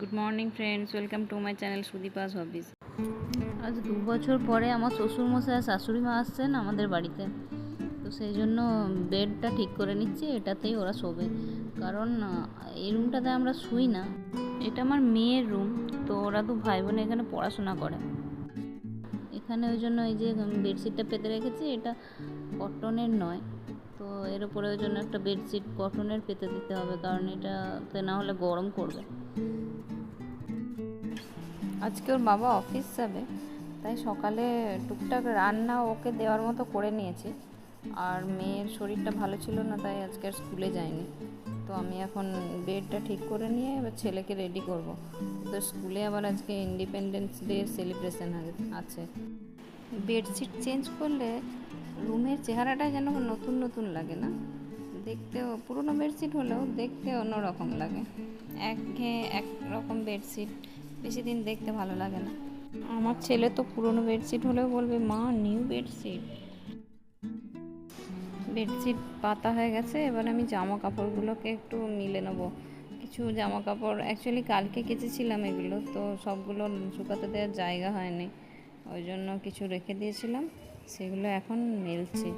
Good morning friends welcome to my channel Sudipa's hobbies আজ দু বছর পরে আমার শ্বশুরমশাই আর শাশুড়ি মা আসছেন আমাদের বাড়িতে। তো সেই জন্য বেডটা ঠিক করে নিচ্ছি এটাতেই ওরা শোবে। কারণ এই রুমটাতে আমরা শুই না। এটা আমার মেয়ের রুম তো ওরা দু ভাই বোন এখানে পড়াশোনা করে। এখানে ওই জন্য এই যে বেডশিটটা পেতে রেখেছি এটা কটনের নয়। তো এর উপরে ওই জন্য একটা বেডশিট কটনের পেতে দিতে হবে কারণ এটাতে না হলে গরম করবে। আজকে ওর বাবা অফিস যাবে, তাই সকালে টুকটাক রান্না ওকে দেওয়ার মতো করে নিয়েছি। আর মেয়ের শরীরটা ভালো ছিল না, তাই আজকে আর স্কুলে যায়নি। তো আমি এখন বেডটা ঠিক করে নিয়ে এবার ছেলেকে রেডি করব। তো স্কুলে আবার আজকে ইন্ডিপেন্ডেন্স ডে সেলিব্রেশন আছে। বেডশিট চেঞ্জ করলে রুমের চেহারাটা যেন নতুন নতুন লাগে না। দেখতেও, পুরনো বেডশিট হলেও দেখতে অন্যরকম লাগে। একঘেয়ে এক রকম বেডশিট বেশি দিন দেখতে ভালো লাগে না। আমার ছেলে তো পুরনো বেডশিট হলেও বলবে, মা নিউ বেডশিট বেডশিট পাতা হয়ে গেছে, এবার আমি জামা কাপড়গুলোকে একটু মিলে নেব। কিছু জামা কাপড় অ্যাকচুয়ালি কালকে কেচেছিলাম এগুলো, তো সবগুলো শুকাতে দেওয়ার জায়গা হয়নি, ওই জন্য কিছু রেখে দিয়েছিলাম। সেগুলো এখন মেলছি।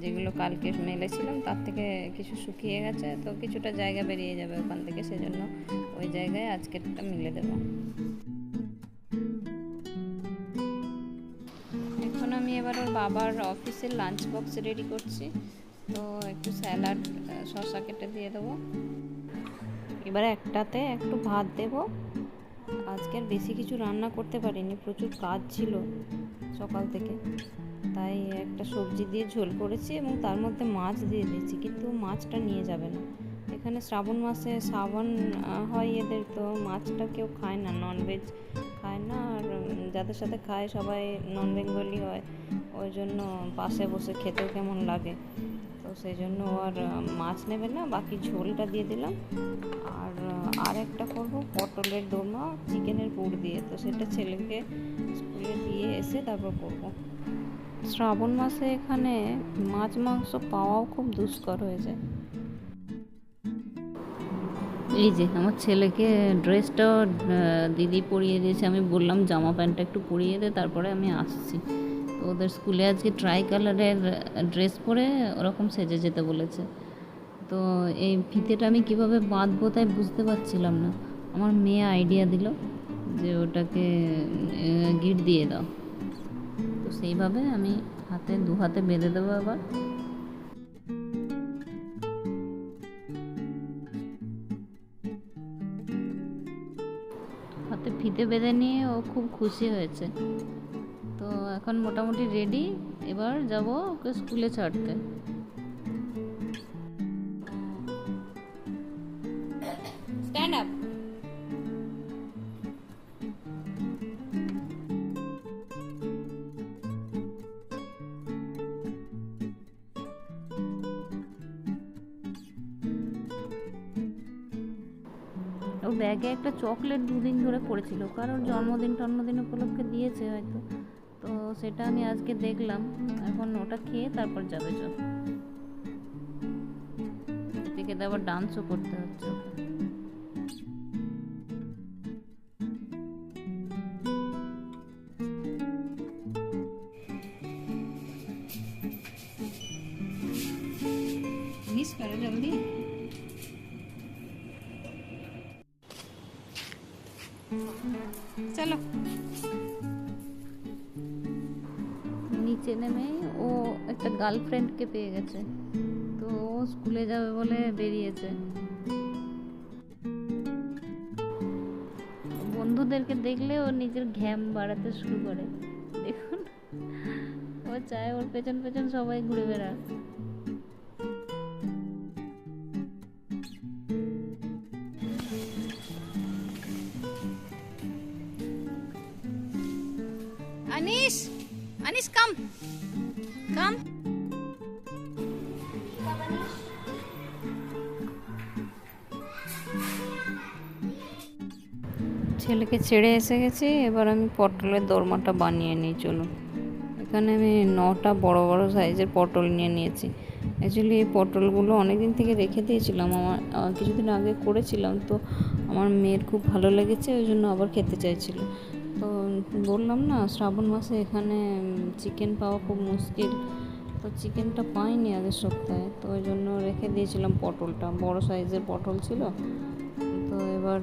যেগুলো কালকে মেলেছিলাম, তার থেকে কিছু শুকিয়ে গেছে, তো কিছুটা জায়গা বেরিয়ে যাবে ওখান থেকে, সেজন্য ওই জায়গায় আজকেরটা মিলে দেবো। এখন আমি এবার ওর বাবার অফিসের লাঞ্চ বক্স রেডি করছি। তো একটু স্যালাড শসা কেটে দিয়ে দেবো। এবার একটাতে একটু ভাত দেবো। আজকে আর বেশি কিছু রান্না করতে পারিনি, প্রচুর কাজ ছিল সকাল থেকে। তাই একটা সবজি দিয়ে ঝোল করেছি এবং তার মধ্যে মাছ দিয়ে দিয়েছি, কিন্তু মাছটা নিয়ে যাবে না। এখানে শ্রাবণ মাসে শ্রাবণ হয় এদের তো মাছটা কেউ খায় না ননভেজ খায় না, আর যাদের সাথে খায় সবাই নন বেঙ্গলি হয়, ওই জন্য পাশে বসে খেতেও কেমন লাগে। সেই জন্য আর মাছ নেবে না, বাকি ঝোলটা দিয়ে দিলাম। আর আর একটা করব, পটলের দোমা, চিকেনের পুর দিয়ে। তো সেটা ছেলেকে স্কুলে দিয়ে এসে তারপর করব। শ্রাবণ মাসে এখানে মাছ মাংস পাওয়াও খুব দুষ্কর হয়ে যায়। এই যে, আমার ছেলেকে ড্রেসটাও দিদি পরিয়ে দিয়েছে। আমি বললাম, জামা প্যান্টটা একটু পরিয়ে দে, তারপরে আমি আসছি। ওদের স্কুলে আজকে ট্রাই কালারের ড্রেস পরে ওরকম সেজে যেতে বলেছে। তো এই ফিতেটা আমি কীভাবে বাঁধবো তাই বুঝতে পারছিলাম না। আমার মেয়ে আইডিয়া দিল যে ওটাকে গিট দিয়ে দাও। তো সেইভাবে আমি হাতে, দু হাতে বেঁধে দেবো আবার। হাতে ফিতে বেঁধে নিয়ে ও খুব খুশি হয়েছে। এখন মোটামুটি রেডি এবার যাব ওকে স্কুলে ছাড়তে। স্ট্যান্ড আপ ব্যাগে একটা চকলেট দুদিন ধরে পড়েছিল কারোর জন্মদিন টন্মদিন উপলক্ষে দিয়েছে হয়তো। সেটা আমি আজকে দেখলাম এখন ওটা খেয়ে তারপর যাবে চল এদিকে আবার ডান্সও করতে হচ্ছে মিস করো জলদি चलो চলো মেয়ে ও একটা গার্লফ্রেন্ডকে পেয়ে গেছে। তো ও স্কুলে যাবে বলে বেরিয়েছে। বন্ধুদেরকে দেখলে ও নিজের ঘ্যাম বাড়াতে শুরু করে। দেখুন, ও চায় ওর পেছন পেছন সবাই ঘুরে বেড়ায় Anish! Anish, come! Come! ছেলেকে ছেড়ে এসে গেছি এবার আমি পটলের দোরমাটা বানিয়ে নিই চলুন এখানে আমি নটা বড় বড় সাইজের পটল নিয়ে নিয়েছি অ্যাকচুয়ালি এই পটলগুলো অনেক দিন থেকে রেখে দিয়েছিলাম আমার কিছুদিন আগে করেছিলাম তো আমার মেয়ের খুব ভালো লেগেছে ওই জন্য আবার খেতে চাইছিল তো বললাম না, শ্রাবণ মাসে এখানে চিকেন পাওয়া খুব মুশকিল। তো চিকেনটা পাইনি আগের সপ্তাহে, তো ওই জন্য রেখে দিয়েছিলাম পটলটা। বড় সাইজের পটল ছিল। তো এবার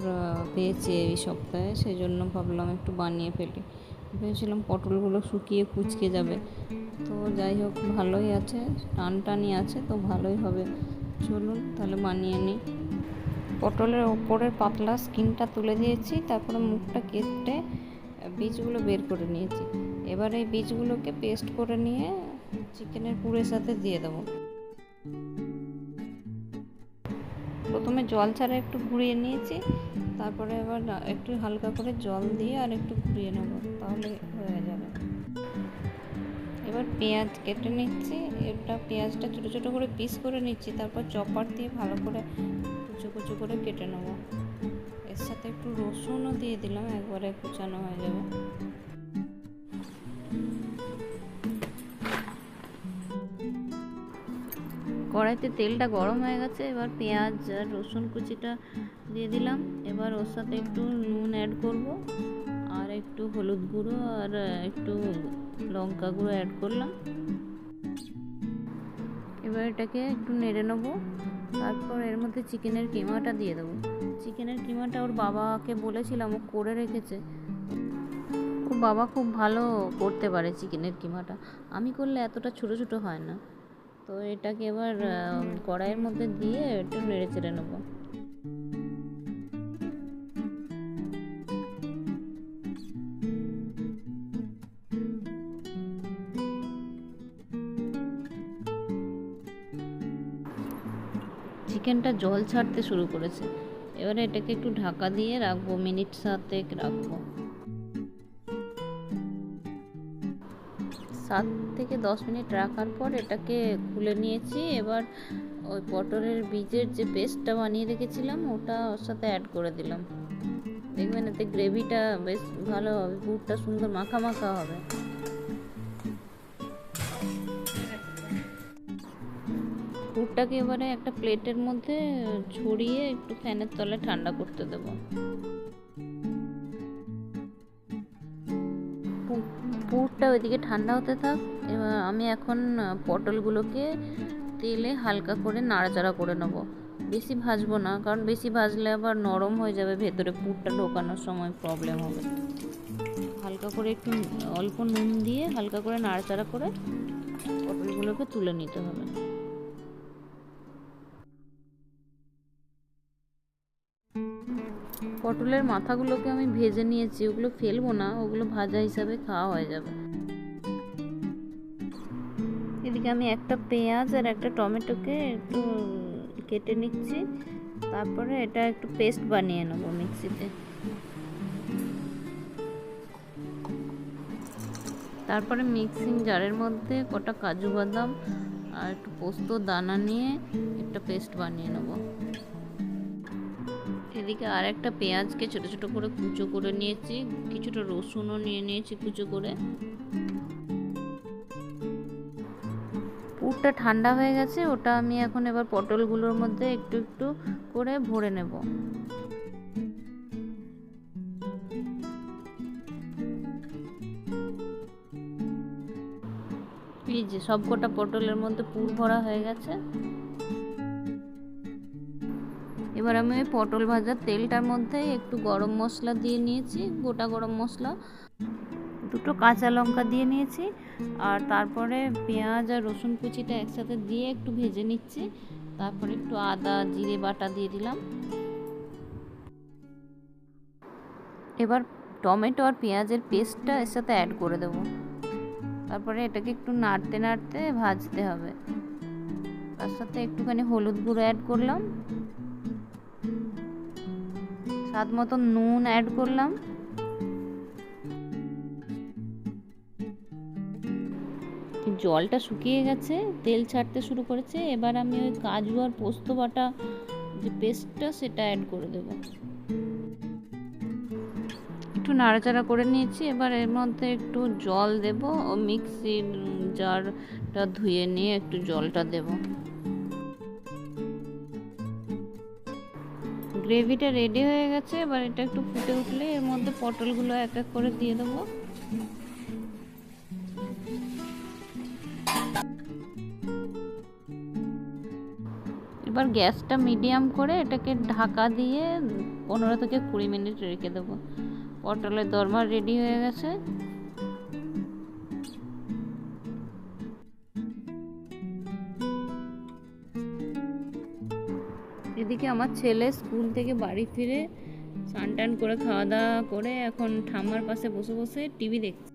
পেয়েছি এই সপ্তাহে, সেই জন্য ভাবলাম একটু বানিয়ে ফেলি। ভেবেছিলাম পটলগুলো শুকিয়ে কুচকে যাবে। তো যাই হোক, ভালোই আছে টান টানি আছে, তো ভালোই হবে। চলুন, তাহলে বানিয়ে নিই। পটলের ওপরের পাতলা স্কিনটা তুলে দিয়েছি, তারপরে মুখটা কেটে বীজগুলো বের করে নিয়েছি। এবার এই বীজগুলোকে পেস্ট করে নিয়ে চিকেনের পুরের সাথে দিয়ে দেবো। প্রথমে জল ছাড়া একটু ঘুরিয়ে নিয়েছি, তারপরে এবার একটু হালকা করে জল দিয়ে আর একটু ঘুরিয়ে নেব, তাহলে হয়ে যাবে। এবার পেঁয়াজ কেটে নিচ্ছি, এটা পেঁয়াজটা ছোটো ছোটো করে পিস করে নিচ্ছি, তারপর চপার দিয়ে ভালো করে কুচো কুচো করে কেটে নেব। এর সাথে একটু রসুনও দিয়ে দিলাম, একবারে কুচানো হয়ে যাবে। কড়াইতে তেলটা গরম হয়ে গেছে, এবার পেঁয়াজ আর রসুন কুচিটা দিয়ে দিলাম। এবার ওর সাথে একটু নুন অ্যাড করব, আর একটু হলুদ গুঁড়ো আর একটু লঙ্কা গুঁড়ো অ্যাড করলাম। এবার এটাকে একটু নেড়ে নেব, তারপর এর মধ্যে চিকেনের কিমাটা দিয়ে দেবো। চিকেনের কিমাটা ওর বাবাকে বলেছিলাম ও করে রেখেছে। ওর বাবা খুব ভালো করতে পারে চিকেনের কিমাটা। আমি করলে এতটা ছোটো ছোটো হয় না। তো এটাকে এবার কড়াইয়ের মধ্যে দিয়ে একটু নেড়ে চেড়ে নেব। চিকেনটা জল ছাড়তে শুরু করেছে। এবারে এটাকে একটু ঢাকা দিয়ে রাখব, মিনিট সাতেক রাখব। সাত থেকে দশ মিনিট রাখার পর এটাকে খুলে নিয়েছি। এবার ওই পটলের বীজের যে পেস্টটা বানিয়ে রেখেছিলাম, ওটা ওর সাথে অ্যাড করে দিলাম। দেখবেন এতে গ্রেভিটা বেশ ভালো হবে, পুরটা সুন্দর মাখা মাখা হবে। পুরটাকে এবারে একটা প্লেটের মধ্যে ছড়িয়ে একটু ফ্যানের তলে ঠান্ডা করতে দেব। পুরটা ওইদিকে ঠান্ডা হতে থাক। এবার আমি এখন পটলগুলোকে তেলে হালকা করে নাড়াচাড়া করে নেব। বেশি ভাজবো না, কারণ বেশি ভাজলে আবার নরম হয়ে যাবে, ভেতরে পুরটা ঢোকানোর সময় প্রবলেম হবে। হালকা করে একটু, অল্প নুন দিয়ে হালকা করে নাড়াচাড়া করে পটলগুলোকে তুলে নিতে হবে। পটলের মাথাগুলোকে আমি ভেজে নিয়েছি, ওগুলো ফেলব না, ওগুলো ভাজা হিসাবে খাওয়া হয়ে যাবে। এদিকে আমি একটা পেঁয়াজ আর একটা টমেটোকে একটু কেটে নিচ্ছি, তারপরে এটা একটু পেস্ট বানিয়ে নেব মিক্সিতে। তারপরে মিক্সিং জারের মধ্যে কটা কাজু বাদাম আর একটু পোস্ত, দানা নিয়ে একটা পেস্ট বানিয়ে নেব। এদিকে আর একটা পেঁয়াজকে ছোট ছোট করে কুচো করে নিয়েছি। কিছুটা রসুনও নিয়ে নিয়েছি কুচো করে। পুরটা ঠান্ডা হয়ে গেছে, ওটা আমি এখন এবার পটলগুলোর মধ্যে একটু একটু করে ভরে নেব। এই যে সবকটা পটলের মধ্যে পুর ভরা হয়ে গেছে। এবার আমি ওই পটল ভাজার তেলটার মধ্যে একটু গরম মশলা দিয়ে নিয়েছি, গোটা গরম মশলা। দুটো কাঁচা লঙ্কা দিয়ে নিয়েছি, আর তারপরে পেঁয়াজ আর রসুন কুচিটা একসাথে দিয়ে একটু ভেজে নিচ্ছি। তারপরে একটু আদা, জিরে বাটা দিয়ে দিলাম। এবার টমেটো আর পেঁয়াজের পেস্টটা এর সাথে অ্যাড করে দেবো। তারপরে এটাকে একটু নাড়তে নাড়তে ভাজতে হবে। তার সাথে একটুখানি হলুদ গুঁড়ো অ্যাড করলাম। স্বাদ মতো নুন অ্যাড করলাম। জলটা শুকিয়ে গেছে, তেল ছাড়তে শুরু করেছে, এবার আমি ওই কাজু আর পোস্ত বাটা যে পেস্টটা সেটা অ্যাড করে দেব। একটু নাড়াচাড়া করে নিয়েছি, এবার এর মধ্যে একটু জল দেব, ও মিক্সির জারটা ধুয়ে নিয়ে একটু জলটা দেব। গ্রেভিটা রেডি হয়ে গেছে, এবার এটা একটু ফুটে উঠলে এর মধ্যে পটলগুলো এক এক করে দিয়ে দেবো। এবার গ্যাসটা মিডিয়াম করে এটাকে ঢাকা দিয়ে পনেরো থেকে কুড়ি মিনিট রেখে দেবো। পটলের দরমা রেডি হয়ে গেছে। এদিকে আমার ছেলে স্কুল থেকে বাড়ি ফিরে স্নান টান করে খাওয়া দাওয়া করে এখন ঠাম্মার পাশে বসে বসে টিভি দেখছে।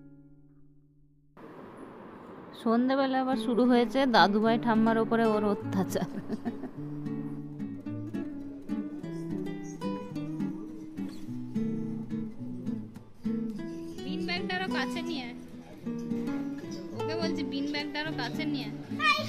সন্ধেবেলা আবার শুরু হয়েছে দাদুভাই ঠাম্মার ওপরে ওর অত্যাচার। বিন ব্যাগটা আরও কাছে নিয়ে ওকে বলছি বিন ব্যাগটা আরও কাছে নিয়ে আয়।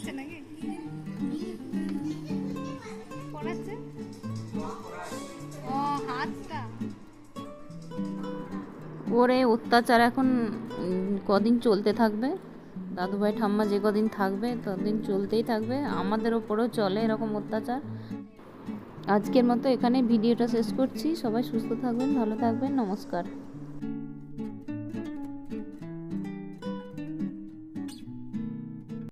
হচ্ছে নাকি? পড়াচ্ছে? ও, হাতটা। ওরে, অত্যাচার এখন কদিন চলতে থাকবে? দাদুভাই, ঠাম্মা যে কদিন থাকবে, ততদিন চলতেই থাকবে। আমাদের ওপরেও চলে এরকম অত্যাচার। আজকের মতো এখানে ভিডিওটা শেষ করছি। সবাই সুস্থ থাকবেন, ভালো থাকবেন। নমস্কার।